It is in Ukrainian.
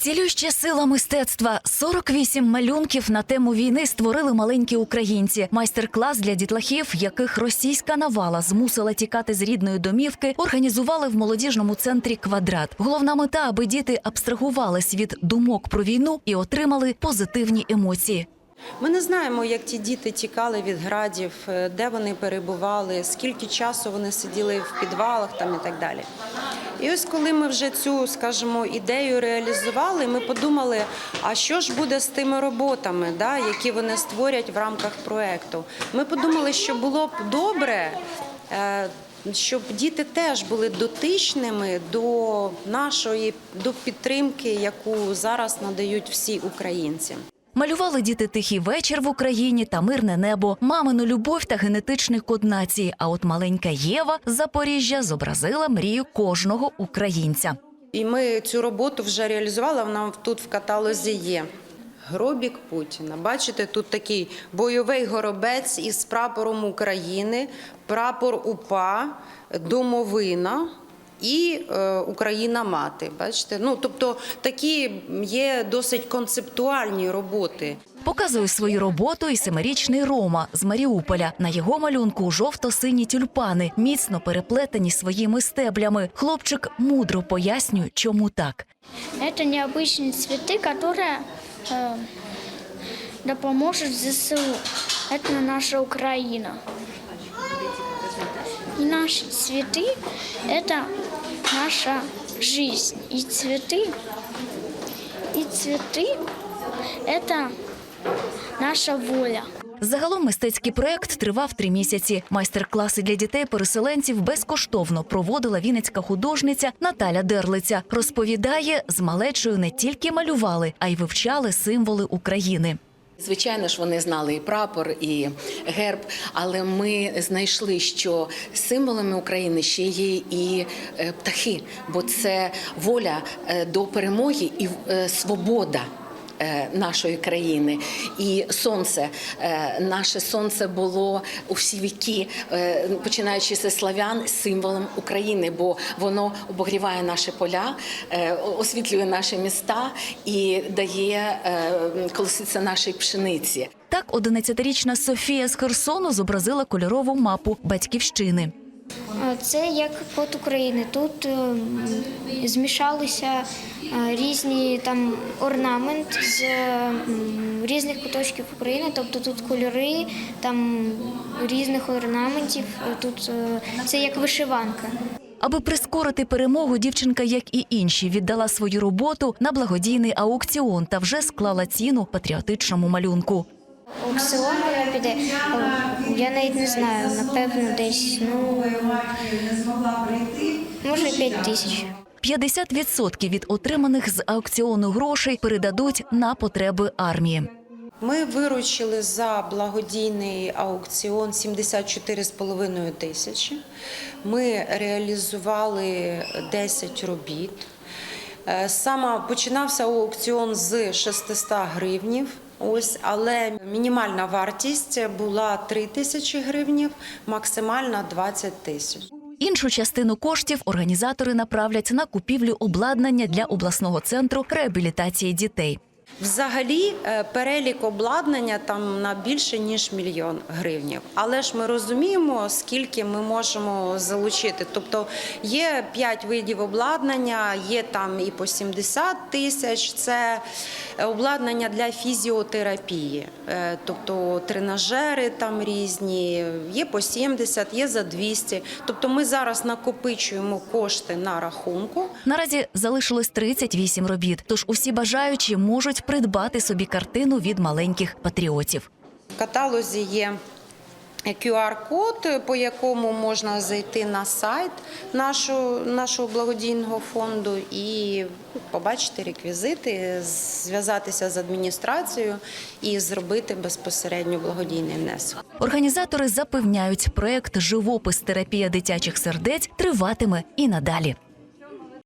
Цілюща сила мистецтва. 48 малюнків на тему війни створили маленькі українці. Майстер-клас для дітлахів, яких російська навала змусила тікати з рідної домівки, організували в молодіжному центрі Квадрат. Головна мета, аби діти абстрагувались від думок про війну і отримали позитивні емоції. Ми не знаємо, як ті діти тікали від градів, е, де вони перебували, скільки часу вони сиділи в підвалах там і так далі. І ось коли ми вже цю, скажімо, ідею реалізували, ми подумали, а що ж буде з тими роботами, да, які вони створять в рамках проекту. Ми подумали, що було б добре. е, Щоб діти теж були дотичними до нашої до підтримки, яку зараз надають всі українці. Малювали діти тихий вечір в Україні та мирне небо, мамину любов та генетичний код нації. А от маленька Єва з Запоріжжя зобразила мрію кожного українця. І ми цю роботу вже реалізували. Вона тут в каталозі є. Гробік Путіна. Бачите, тут такий бойовий горобець із прапором України, прапор УПА, домовина І е, Україна мати, бачите, ну тобто такі є досить концептуальні роботи. Показує свою роботу і семирічний Рома з Маріуполя. На його малюнку жовто-сині тюльпани, міцно переплетені своїми стеблями. Хлопчик мудро пояснює, чому так. Это необычные цветы, которые э, да поможет ЗСУ. Это наша Украина. И наши цветы – это наша жизнь. И цветы, и цветы – это наша воля. Загалом мистецький проект тривав три місяці. Майстер-класи для дітей-переселенців безкоштовно проводила вінницька художниця Наталя Дерлиця. Розповідає, з малечою не тільки малювали, а й вивчали символи України. Звичайно ж, вони знали і прапор, і герб, але ми знайшли, що символами України ще є і е, птахи, бо це воля е, до перемоги і е, свобода. Е, Нашої країни і сонце, Е, наше сонце було у всі віки, е, починаючи зі славян, символом України, бо воно обогріває наші поля, освітлює наші міста і дає колоситься нашої пшениці. Так, 11-річна Софія з Херсону зобразила кольорову мапу батьківщини. Це як код України. Тут е, змішалися е, різні там орнамент з різних куточків України. Тобто тут кольори там різних орнаментів. Тут е, це як вишиванка. Аби прискорити перемогу, дівчинка, як і інші, віддала свою роботу на благодійний аукціон та вже склала ціну патріотичному малюнку. Аукціон вона піде. Я навіть не знаю, напевно, десь ну може 5 тисяч. 50% від отриманих з аукціону грошей передадуть на потреби армії. Ми виручили за благодійний аукціон 74,5 тисячі. Ми реалізували 10 робіт. Е, Саме починався аукціон з 600 гривнів. Ось, але мінімальна вартість була 3 тисячі гривнів, максимальна 20 тисяч. Іншу частину коштів організатори направлять на купівлю обладнання для обласного центру реабілітації дітей. Взагалі, е, перелік обладнання там на більше ніж мільйон гривнів. Але ж ми розуміємо, скільки ми можемо залучити. Тобто є п'ять видів обладнання, є там і по 70 тисяч. Це обладнання для фізіотерапії, Е, тобто тренажери там різні, є по 70, є за 200. Тобто ми зараз накопичуємо кошти на рахунку. Наразі залишилось 38 робіт, тож усі бажаючі можуть придбати собі картину від маленьких патріотів. В каталозі є QR-код, по якому можна зайти на сайт нашого, нашого благодійного фонду і побачити реквізити, зв'язатися з адміністрацією і зробити безпосередньо благодійний внесок. Організатори запевняють, проект Живопис терапія дитячих сердець триватиме і надалі.